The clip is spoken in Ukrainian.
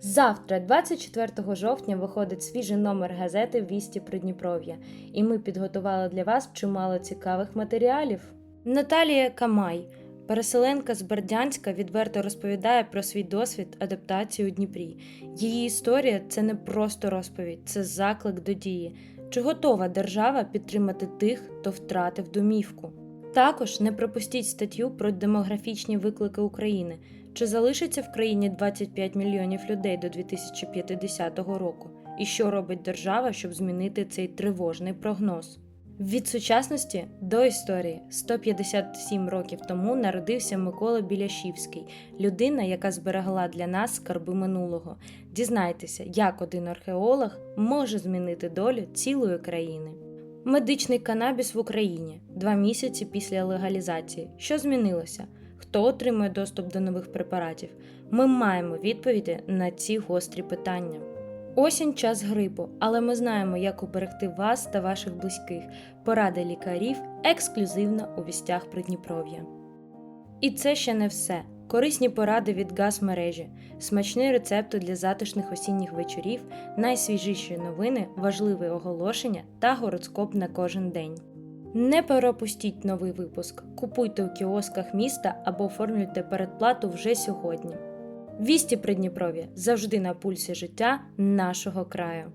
Завтра, 24 жовтня, виходить свіжий номер газети Вісті Придніпров'я, і ми підготували для вас чимало цікавих матеріалів. Наталія Камай, переселенка з Бердянська, відверто розповідає про свій досвід адаптації у Дніпрі. Її історія це не просто розповідь, це заклик до дії. Чи готова держава підтримати тих, хто втратив домівку? Також не пропустіть статтю про демографічні виклики України. Чи залишиться в країні 25 мільйонів людей до 2050 року? І що робить держава, щоб змінити цей тривожний прогноз? Від сучасності до історії 157 років тому народився Микола Біляшівський, людина, яка зберегла для нас скарби минулого. Дізнайтеся, як один археолог може змінити долю цілої країни. Медичний канабіс в Україні два місяці після легалізації. Що змінилося? Хто отримує доступ до нових препаратів? Ми маємо відповіді на ці гострі питання. Осінь час грипу, але ми знаємо, як уберегти вас та ваших близьких. Поради лікарів ексклюзивно у вістях Придніпров'я. І це ще не все. Корисні поради від газмережі, смачні рецепти для затишних осінніх вечорів, найсвіжіші новини, важливі оголошення та гороскоп на кожен день. Не пропустіть новий випуск. Купуйте у кіосках міста або оформлюйте передплату вже сьогодні. Вісті Придніпров'я завжди на пульсі життя нашого краю.